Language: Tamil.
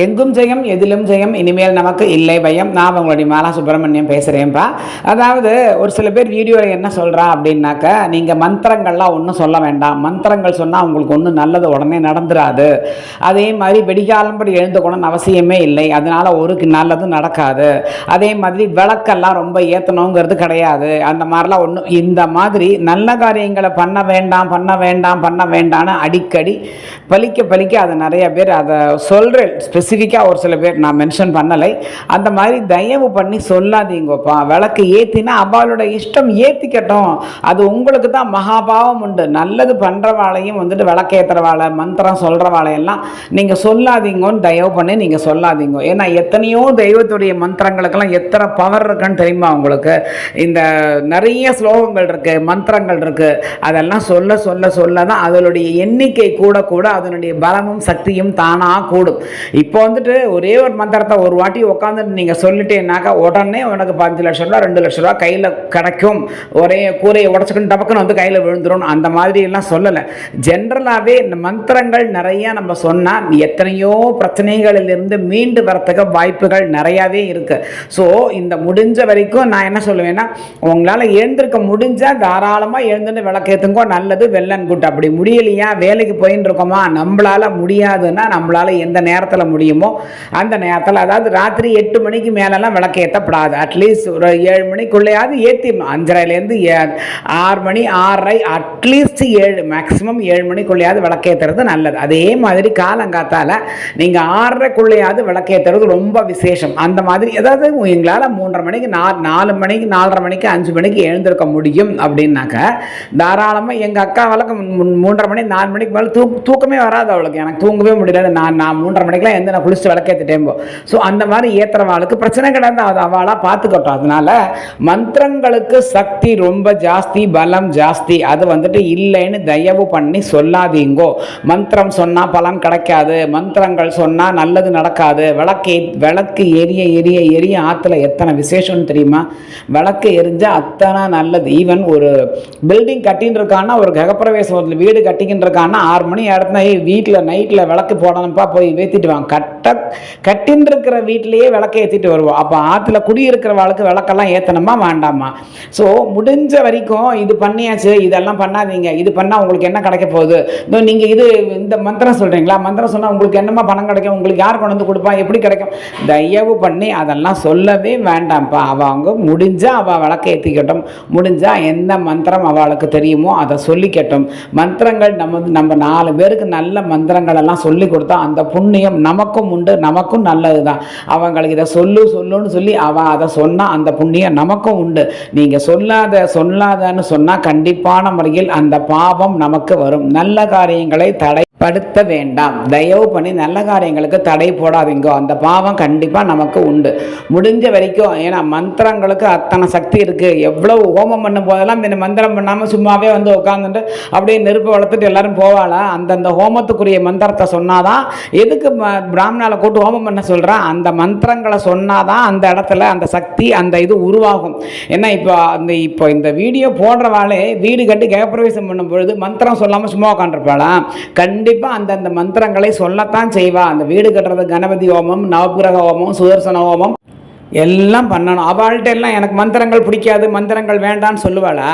எங்கும் ஜெயம் எதிலும் ஜெயம் இனிமேல் நமக்கு இல்லை பயம். நான் உங்களுடைய மாலா சுப்பிரமணியம் பேசுகிறேன்ப்பா அதாவது ஒரு சில பேர் வீடியோவில் என்ன சொல்கிறா அப்படின்னாக்க நீங்கள் மந்திரங்கள்லாம் ஒன்றும் சொல்ல வேண்டாம். மந்திரங்கள் சொன்னால் உங்களுக்கு ஒன்றும் நல்லது உடனே நடந்துராது. அதே மாதிரி வெடிகாலம்படி எழுந்துக்கணும்னு அவசியமே இல்லை. அதனால் ஒரு நல்லதும் நடக்காது. அதே மாதிரி விளக்கெல்லாம் ரொம்ப ஏற்றணுங்கிறது கிடையாது. அந்த மாதிரிலாம் ஒன்றும் இந்த மாதிரி நல்ல காரியங்களை பண்ண வேண்டாம் பண்ண வேண்டாம் பண்ண வேண்டாம்னு அடிக்கடி பலிக்க பலிக்க அதை நிறைய பேர் அதை சொல்கிறேன் ஸ்பெசிஃபிக்காக ஒரு சில பேர் நான் மென்ஷன் பண்ணலை. அந்த மாதிரி தயவு பண்ணி சொல்லாதீங்கப்பா. விளக்கு ஏற்றினா அவளோட இஷ்டம் ஏற்றிக்கட்டும் அது உங்களுக்கு தான் மகாபாவம் உண்டு. நல்லது பண்ணுறவாளையும் வந்துட்டு விளக்கேற்றுறவாளை மந்திரம் சொல்கிறவாளையெல்லாம் நீங்கள் சொல்லாதீங்கன்னு தயவு பண்ணி நீங்கள் சொல்லாதீங்க. ஏன்னா எத்தனையோ தெய்வத்துடைய மந்திரங்களுக்கெல்லாம் எத்தனை பவர் இருக்குன்னு தெரியுமா உங்களுக்கு? இந்த நிறைய ஸ்லோகங்கள் இருக்குது மந்திரங்கள் இருக்குது அதெல்லாம் சொல்ல சொல்ல சொல்ல தான் அதனுடைய எண்ணிக்கை கூட கூட அதனுடைய பலமும் சக்தியும் தானாக கூடும். இப்போ இப்போ வந்துட்டு ஒரே ஒரு மந்திரத்தை ஒரு வாட்டி உட்காந்துட்டு நீங்கள் சொல்லிட்டேனாக்கா உடனே உனக்கு பஞ்சு லட்ச ரூபா ரெண்டு லட்ச ரூபா கையில் கிடைக்கும். ஒரே கூரையை உடச்சிக்கிட்டு டபக்குன்னு வந்து கையில் விழுந்துடும் அந்த மாதிரி எல்லாம் சொல்லலை. ஜென்ரலாகவே இந்த மந்திரங்கள் நிறையா நம்ம சொன்னால் எத்தனையோ பிரச்சனைகளிலிருந்து மீண்டு வரத்துக்கு வாய்ப்புகள் நிறையாவே இருக்குது ஸோ இந்த முடிஞ்ச வரைக்கும் நான் என்ன சொல்லுவேன்னா உங்களால் எழுந்திருக்க முடிஞ்சால் தாராளமாக எழுந்துட்டு விளக்கேற்றுங்கோ நல்லது வெள்ளன் குட். அப்படி முடியலையா வேலைக்கு போயின்னு இருக்கோமா நம்மளால் முடியாதுன்னா நம்மளால் எந்த நேரத்தில் முடியும்? அந்த நேரத்தில் அதாவது ராத்திரி எட்டு மணிக்கு மேலெல்லாம் விளக்கு ஏற்றப்படாது அட்லீஸ்ட் ஒரு ஏழு மணிக்குள்ளேயாவது ஏற்றிடணும் அஞ்சரைலேருந்து ஏ ஆறு மணி ஆறரை அட்லீஸ்ட் ஏழு மேக்ஸிமம் ஏழு மணிக்குள்ளேயாவது விளக்கேற்றுறது நல்லது. அதே மாதிரி காலங்காத்தால் நீங்கள் ஆறரைக்குள்ளேயாவது விளக்கேற்றுறது ரொம்ப விசேஷம். அந்த மாதிரி ஏதாவது எங்களால் மூன்றரை மணிக்கு நாலு நாலு மணிக்கு நாலரை மணிக்கு அஞ்சு மணிக்கு எழுந்திருக்க முடியும் அப்படின்னாக்க தாராளமாக எங்கள் அக்கா வழக்கம் மூன்றரை மணி நாலு மணிக்கு மேலே தூ தூக்கமே வராது அவளுக்கு. எனக்கு தூங்கவே முடியல நான் நான் மூன்றரை மணிக்கெலாம் எந்த நான் குளிச்சுட்டு விளக்கேற்றிட்டேன் போ. ஸோ அந்த மாதிரி ஏற்றுறவாளுக்கு பிரச்சனை கிடந்தா அது அவளாக பார்த்துக்கட்டும் அதனால மந்திரங்களுக்கு சக்தி ரொம்ப ஜாஸ்தி பலம் ஜாஸ்தி. அது வந்துட்டு இல்லைன்னு தயவு பண்ணி சொல்லாதீங்கோ. மந்திரம் சொன்னால் பலன் கிடைக்காது. மந்திரங்கள் சொன்னால் நல்லது நடக்காது. விளக்கு விளக்கு எரிய எரிய எரிய ஆற்றுல எத்தனை விசேஷம்னு தெரியுமா? விளக்கு எரிஞ்சால் அத்தனை நல்லது. ஈவன் ஒரு பில்டிங் கட்டின்னு இருக்கான்னா ஒரு கிரகப்பிரவேசம் வீடு கட்டிக்கின்னு இருக்கான்னா ஆறு மணி இடத்துல வீட்டில் நைட்டில் விளக்கு போடணும்ப்பா போய் வேத்திட்டு வாங்க. கட்ட கட்டின்னு வீட்டிலேயே விளக்க ஏற்றிட்டு வருவோம். அப்போ ஆற்றுல குடியிருக்கிறவளுக்கு விளக்கெல்லாம் ஏற்றணுமா வேண்டாமா? ஸோ முடிஞ்ச வரைக்கும் இது பண்ணியாச்சு இதெல்லாம் பண்ணாதீங்க. இது பண்ணால் உங்களுக்கு என்ன கிடைக்க போகுது? இதோ நீங்கள் இது இந்த மந்திரம் சொல்கிறீங்களா மந்திரம் சொன்னால் உங்களுக்கு என்னமா பணம் கிடைக்கும்? உங்களுக்கு யார் கொண்டு வந்து கொடுப்பா? எப்படி கிடைக்கும்? தயவு பண்ணி அதெல்லாம் சொல்லவே வேண்டாம்ப்பா. அவங்க முடிஞ்சால் அவள் விளக்க ஏற்றிக்கட்டும் முடிஞ்சால் எந்த மந்திரம் அவளுக்கு தெரியுமோ அதை சொல்லிக்கட்டும். மந்திரங்கள் நம்ம நம்ம நாலு பேருக்கு நல்ல மந்திரங்கள் எல்லாம் சொல்லி கொடுத்தா அந்த புண்ணியம் நமக்கு நமக்கும் உண்டு நமக்கும் நல்லது தான் அவங்களுக்கு இதை சொல்லு சொல்லுன்னு சொல்லி அவன் அதை சொன்னால் அந்த புண்ணியம் நமக்கும் உண்டு. நீங்கள் சொல்லாத சொல்லாதன்னு சொன்னால் கண்டிப்பான முறையில் அந்த பாவம் நமக்கு வரும். நல்ல காரியங்களை தடை படுத்த வேண்டாம். தயவு பண்ணி நல்ல காரியங்களுக்கு தடை போடாதீங்க. அந்த பாவம் கண்டிப்பாக நமக்கு உண்டு. முடிஞ்ச வரைக்கும் ஏன்னா மந்திரங்களுக்கு அத்தனை சக்தி இருக்குது எவ்வளோ ஹோமம் பண்ணும் போதெல்லாம் இந்த மந்திரம் பண்ணாமல் சும்மாவே வந்து உட்காந்துட்டு அப்படியே நெருப்பு வளர்த்துட்டு எல்லாரும் போவாளா? அந்தந்த ஹோமத்துக்குரிய மந்திரத்தை சொன்னாதான் எதுக்கு பிராமணால கூட்டு ஹோமம் பண்ண சொல்கிறேன் அந்த மந்திரங்களை சொன்னாதான் அந்த இடத்துல அந்த சக்தி அந்த இது உருவாகும். ஏன்னா இப்போ அந்த இப்போ இந்த வீடியோ போடுறவாளே வீடு கட்டி கிரகப்பிரவேசம் பண்ணும் பொழுது மந்திரம் சொல்லாமல் சும்மா உட்காந்துருப்பாளா கண்டிப்பாக அந்தந்த மந்திரங்களை சொல்லத்தான் செய்வா. அந்த வீடு கட்டுறது கணபதி ஹோமம் நவகிரக ஹோமம் சுதர்சன ஹோமம் எல்லாம் பண்ணணும். அவள்கிட்ட எல்லாம் எனக்கு மந்திரங்கள் பிடிக்காது மந்திரங்கள் வேண்டான்னு சொல்லுவாளா?